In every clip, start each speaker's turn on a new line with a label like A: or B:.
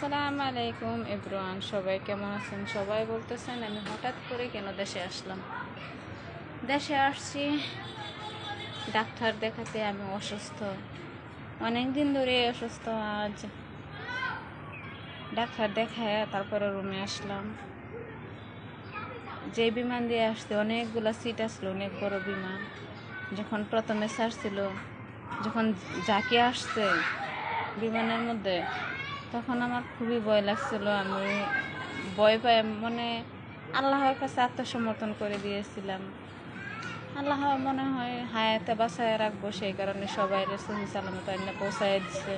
A: আসসালামু আলাইকুম ইব্রান সবাই কেমন আছেন? সবাই বলতেছেন আমি হঠাৎ করে কেন দেশে আসলাম? দেশে আসছি, ডাক্তার দেখাতে আমি অসুস্থ। অনেক দিন ধরে অসুস্থ, আজ ডাক্তার দেখায় তারপরে রুমে আসলাম। যে বিমান দিয়ে আসতে অনেকগুলো সিট আসলো, অনেক বড় বিমান। যখন প্রথমে ছাড়ছিল, যখন যাকে আসছে বিমানের মধ্যে তখন আমার খুবই ভয় লাগছিল। আমি ভয় পাই মানে আল্লাহর কাছে আত্মসমর্পণ করে দিয়েছিলাম। আল্লাহ মনে হয় হায়াতে বাসায় রাখব, সেই কারণে সবাই সহি সালামত পৌঁছায় দিছে।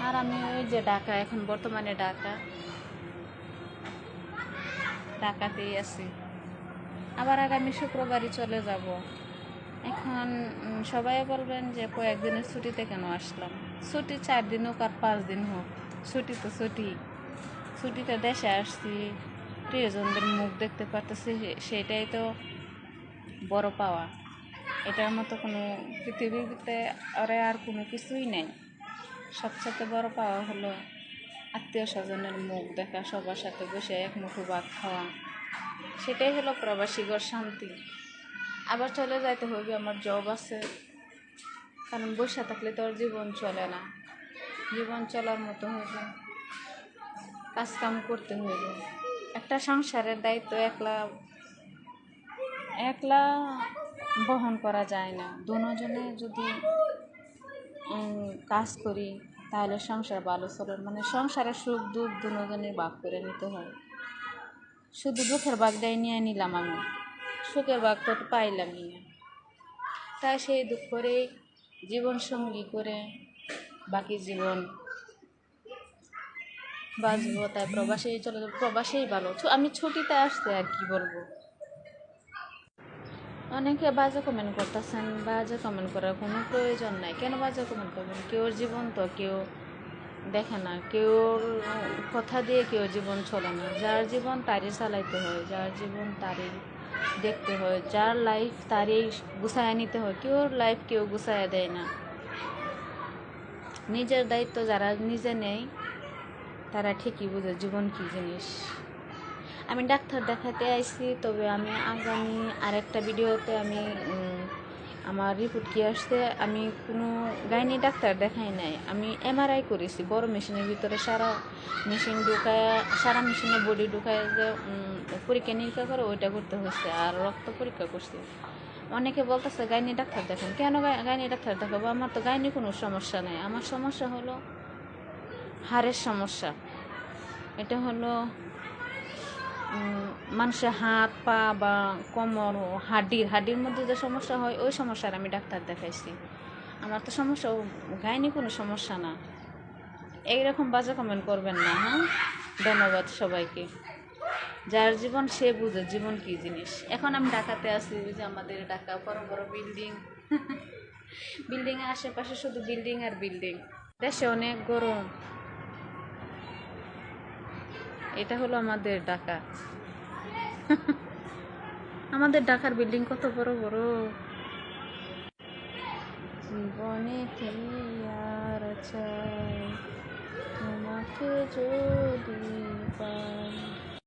A: আর আমি ওই যে ঢাকা, এখন বর্তমানে ঢাকা। ঢাকাতেই আছি। আবার আগামী শুক্রবারই চলে যাব। এখন সবাই বলবেন যে কয়েকদিনের ছুটিতে কেন আসলাম? ছুটি চার দিন হোক আর পাঁচ দিন হোক। ছুটি তো ছুটি। ছুটিতে দেশে আসছি, প্রিয়জনদের মুখ দেখতে পারতেছি সেটাই তো বড় পাওয়া। এটার মতো কোনো পৃথিবীতে আরে আর কোনো কিছুই নেই। সবচেয়ে বড় পাওয়া হলো আত্মীয় স্বজনের মুখ দেখা, সবার সাথে বসে এক মুঠো ভাত খাওয়া। সেটাই হলো প্রবাসীগর শান্তি। আবার চলে যাইতে হবে, আমার জব আছে। কারণ বসে থাকলে তো আর জীবন চলে না। জীবন চলার মতো হইবে কাজ কাম করতে হইবে একটা সংসারের দায়িত্ব একলা একলা বহন করা যায় না। দুজনে যদি কাজ করি, তাহলে সংসার ভালো চলে। মানে সংসারের সুখ দুঃখ দুজনের ভাগ করে নিতে হয়। শুধু দুঃখের ভাগটাই নিয়ে নিলাম আমি। সুখের ভাগ তো পাইলামই না। তাই সেই দুঃখ করেই জীবন সঙ্গী করে বাকি জীবন বাঁচবো, তাই প্রবাসেই চলে যাব, প্রবাসেই ভালো। আমি ছুটিতে আসতে আর কি বলব? অনেকে বাজে কমেন্ট করতেছেন, বাজে কমেন্ট করার কোনো প্রয়োজন নাই। কেন বাজে কমেন্ট করবেন? কেউর জীবন তো কেউ দেখে না। কেউর কথা দিয়ে কেউ জীবন চলে না। যার জীবন তারই চালাইতে হয়, যার জীবন তারই দেখতে হয়, যার লাইফ তারই গুছায় নিতে হয়, কেউর লাইফ কেউ গুছায় দেয় না। নিজের দায়িত্ব যারা নিজে নেয়, তারা ঠিকই বুঝে জীবন কী জিনিস। আমি ডাক্তার দেখাতে আইছি, তবে আমি আগামী আরেকটা ভিডিওতে আমি আমার রিপোর্ট কি আসছে, আমি কোনো গাইনি ডাক্তার দেখাই নাই। আমি এমআরআই করেছি, বড় মেশিনের ভিতরে সারা মেশিন ঢুকায়, সারা মেশিনে বডি ঢুকায় যে পরীক্ষা নিরীক্ষা করে ওইটা করতে হচ্ছে আর রক্ত পরীক্ষা করছি। অনেকে বলতেছে, গাইনি ডাক্তার দেখান। কেন গাই- গাইনি ডাক্তার দেখাবো? আমার তো গাইনি কোনো সমস্যা নেই। আমার সমস্যা হলো হাড়ের সমস্যা। এটা হলো মানুষের হাত, পা বা কোমর হাড্ডির হাড্ডির মধ্যে যে সমস্যা হয়, ওই সমস্যার আমি ডাক্তার দেখাইছি। আমার তো সমস্যা গাইনি কোনো সমস্যা না। এইরকম বাজে কমেন্ট করবেন না হ্যাঁ? ধন্যবাদ সবাইকে। যার জীবন সে বুঝে, জীবন কি জিনিস? এখন আমি ঢাকাতে আছি যে আমাদের ঢাকা বড় বড় বিল্ডিং বিল্ডিং এর আশেপাশে শুধু বিল্ডিং আর বিল্ডিং দেশে অনেক গরম। এটা হলো আমাদের ঢাকা। আমাদের ঢাকার বিল্ডিং কত বড় বড়। জীবনে কি আর চাই, তোমাকে যদি পাই।